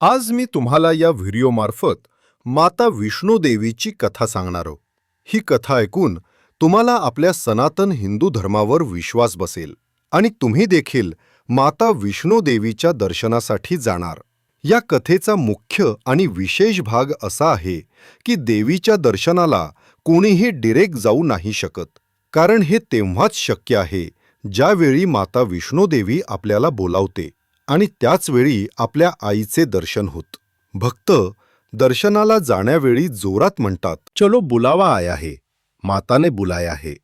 आज मी तुम्हाला या व्हिडिओमार्फत माता विष्णू देवीची कथा सांगणार आहो. ही कथा ऐकून तुम्हाला आपल्या सनातन हिंदू धर्मावर विश्वास बसेल आणि तुम्ही देखील माता विष्णू देवीच्या दर्शनासाठी जाणार. या कथेचा मुख्य आणि विशेष भाग असा आहे की देवीच्या दर्शनाला कोणीही डिरेक्ट जाऊ नाही शकत. कारण हे तेव्हाच शक्य आहे ज्यावेळी माता विष्णू देवी आपल्याला बोलावते. आणि त्याच वेळी आपल्या आईचे दर्शन होत. भक्त दर्शनाला जाण्यावेळी जोरात म्हणतात चलो बुलावा आया है माताने बुलाया है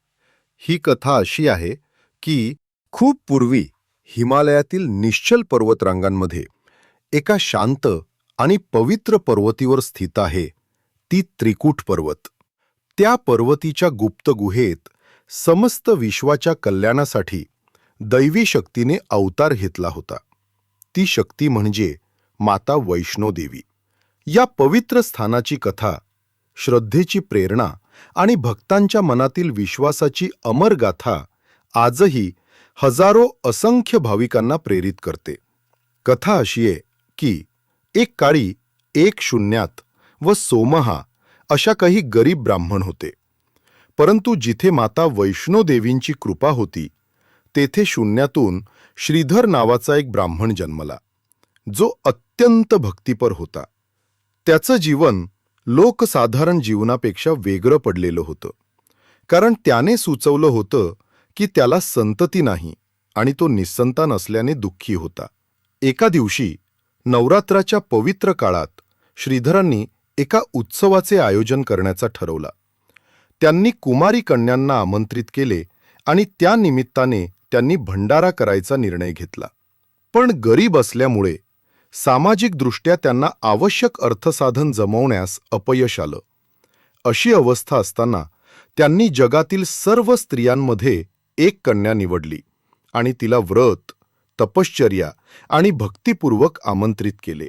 ही कथा अशी आहे की खूप पूर्वी हिमालयातील निश्चल पर्वतरांगांमध्ये एका शांत आणि पवित्र पर्वतीवर स्थित आहे ती त्रिकूट पर्वत. त्या पर्वतीच्या गुप्त गुहेत समस्त विश्वाच्या कल्याणासाठी दैवी शक्तीने अवतार घेतला होता. ती शक्ती म्हणजे माता वैष्णोदेवी या पवित्र स्थानाची कथा श्रद्धेची प्रेरणा आणि भक्तांच्या मनातील विश्वासाची अमर गाथा आजही हजारो असंख्य भाविकांना प्रेरित करते. कथा अशी आहे की एक काळी एक शून्यात व सोमहा अशा काही गरीब ब्राह्मण होते. परंतु जिथे माता वैष्णोदेवींची कृपा होती तेथे शून्यातून श्रीधर नावाचा एक ब्राह्मण जन्मला. जो अत्यंत भक्तिपर होता. त्याचं जीवन लोकसाधारण जीवनापेक्षा वेगळं पडलेलं होतं. कारण त्याने सुचवलं होतं की त्याला संतती नाही आणि तो निस्संतान असल्याने दुःखी होता. एका दिवशी नवरात्राच्या पवित्र काळात श्रीधरांनी एका उत्सवाचे आयोजन करण्याचा ठरवला. त्यांनी कुमारी कन्यांना आमंत्रित केले आणि त्या निमित्ताने त्यांनी भंडारा करायचा निर्णय घेतला. पण गरीब असल्यामुळे सामाजिकदृष्ट्या त्यांना आवश्यक अर्थसाधन जमवण्यास अपयश आलं. अशी अवस्था असताना त्यांनी जगातील सर्व स्त्रियांमध्ये एक कन्या निवडली आणि तिला व्रत तपश्चर्या आणि भक्तिपूर्वक आमंत्रित केले.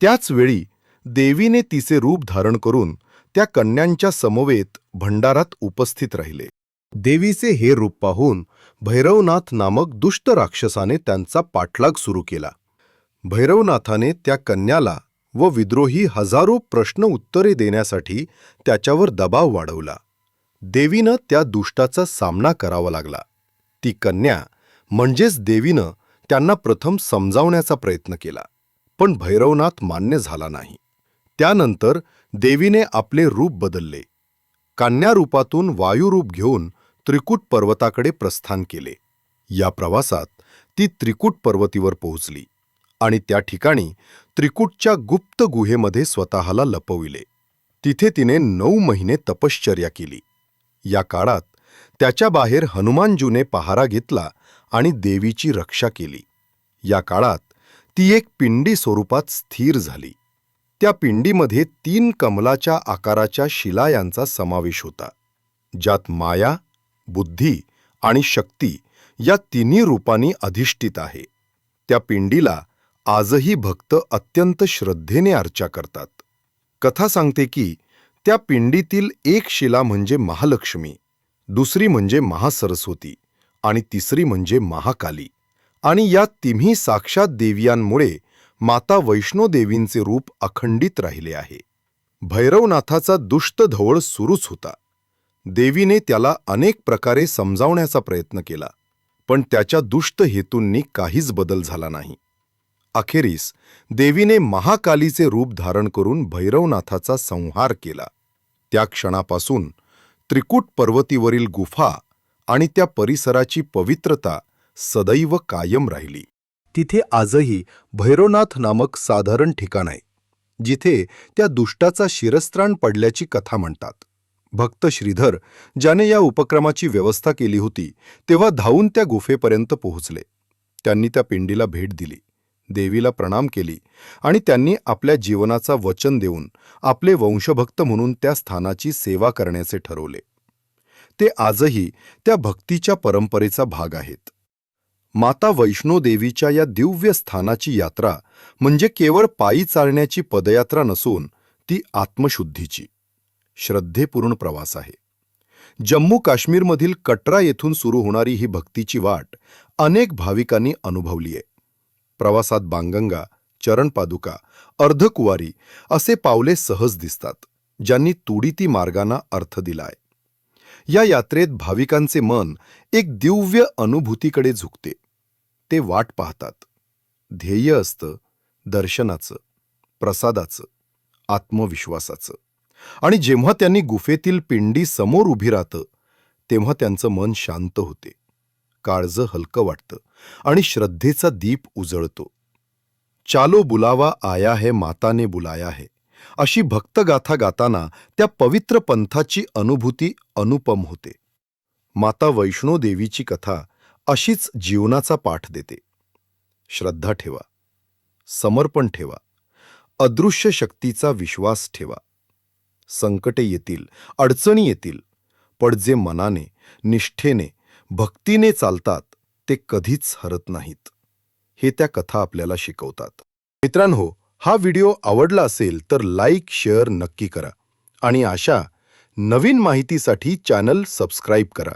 त्याच वेळी देवीने तिचे रूप धारण करून त्या कन्यांच्या समवेत भंडारात उपस्थित राहिले. देवीचे हे रूप पाहून भैरवनाथ नामक दुष्ट राक्षसाने त्यांचा पाठलाग सुरू केला. भैरवनाथाने त्या कन्याला व विद्रोही हजारो प्रश्न उत्तरे देण्यासाठी त्याच्यावर दबाव वाढवला. देवीनं त्या दुष्टाचा सामना करावा लागला. ती कन्या म्हणजेच देवीनं त्यांना प्रथम समजावण्याचा प्रयत्न केला पण भैरवनाथ मान्य झाला नाही. त्यानंतर देवीने आपले रूप बदलले. कान्यारूपातून वायुरूप घेऊन त्रिकूट पर्वताकडे प्रस्थान केले. या प्रवासात ती त्रिकूट पर्वतीवर पोहोचली आणि त्या ठिकाणी त्रिकूटच्या गुप्त गुहेमध्ये स्वतःला लपविले. तिथे तिने नऊ महिने तपश्चर्या केली. या काळात त्याच्या बाहेर हनुमानजूने पहारा घेतला आणि देवीची रक्षा केली. या काळात ती एक पिंडी स्वरूपात स्थिर झाली. त्या पिंडीमध्ये तीन कमलाच्या आकाराच्या शिला यांचा समावेश होता ज्यात माया बुद्धी आणि शक्ती या तिन्ही रूपांनी अधिष्ठित आहे. त्या पिंडीला आजही भक्त अत्यंत श्रद्धेने अर्चा करतात. कथा सांगते की त्या पिंडीतील एक शिला म्हणजे महालक्ष्मी दुसरी म्हणजे महासरस्वती आणि तिसरी म्हणजे महाकाली आणि या तिन्ही साक्षात देवियांमुळे माता वैष्णोदेवींचे रूप अखंडित राहिले आहे. भैरवनाथाचा दुष्ट धवळ सुरूच होता. देवीने त्याला अनेक प्रकारे समजावण्याचा प्रयत्न केला पण त्याच्या दुष्ट हेतूंनी काहीच बदल झाला नाही. अखेरीस देवीने महाकालीचे रूप धारण करून भैरवनाथाचा संहार केला. त्या क्षणापासून त्रिकूट पर्वतीवरील गुफा आणि त्या परिसराची पवित्रता सदैव कायम राहिली. तिथे आजही भैरवनाथ नामक साधारण ठिकाण आहे जिथे त्या दुष्टाचा शिरस्त्राण पडल्याची कथा म्हणतात. भक्त श्रीधर ज्याने या उपक्रमाची व्यवस्था केली होती तेव्हा धावून त्या गुफेपर्यंत पोहोचले. त्यांनी त्या पिंडीला भेट दिली. देवीला प्रणाम केली आणि त्यांनी आपल्या जीवनाचा वचन देऊन आपले वंशभक्त म्हणून त्या स्थानाची सेवा करण्याचे ठरवले. ते आजही त्या भक्तीच्या परंपरेचा भाग आहेत. माता वैष्णोदेवीच्या या दिव्य स्थानाची यात्रा म्हणजे केवळ पायी चालण्याची पदयात्रा नसून ती आत्मशुद्धीची. श्रद्धेपूर्ण प्रवास आहे. जम्मू काश्मीरमधील कटरा येथून सुरू होणारी ही भक्तीची वाट अनेक भाविकांनी अनुभवली आहे. प्रवासात बांगंगा चरणपादुका अर्धकुवारी असे पावले सहज दिसतात ज्यांनी तुडीती मार्गांना अर्थ दिलाय. या यात्रेत भाविकांचे मन एक दिव्य अनुभूतीकडे झुकते. ते वाट पाहतात. ध्येय असतं दर्शनाचं प्रसादाचं आत्मविश्वासाचं. आणि जेव्हा त्यांनी गुफेतील पिंडी समोर उभी राहतं तेव्हा त्यांचं मन शांत होते. काळजं हलकं वाटतं आणि श्रद्धेचा दीप उजळतो. चालो बुलावा आया है माताने बुलाया है. अशी भक्तगाथा गाताना त्या पवित्र पंथाची अनुभूती अनुपम होते. माता वैष्णो देवीची कथा अशीच जीवनाचा पाठ देते. श्रद्धा ठेवा. समर्पण ठेवा. अदृश्य शक्तीचा विश्वास ठेवा. संकटे येतील अडचणी येतील. पण जे मनाने निष्ठेने भक्तीने चालतात ते कधीच हरत नाहीत. हे त्या कथा आपल्याला शिकवतात. मित्रांनो हा व्हिडिओ आवडला असेल तर लाईक शेअर नक्की करा. आणि अशा नवीन माहितीसाठी चॅनल सबस्क्राईब करा.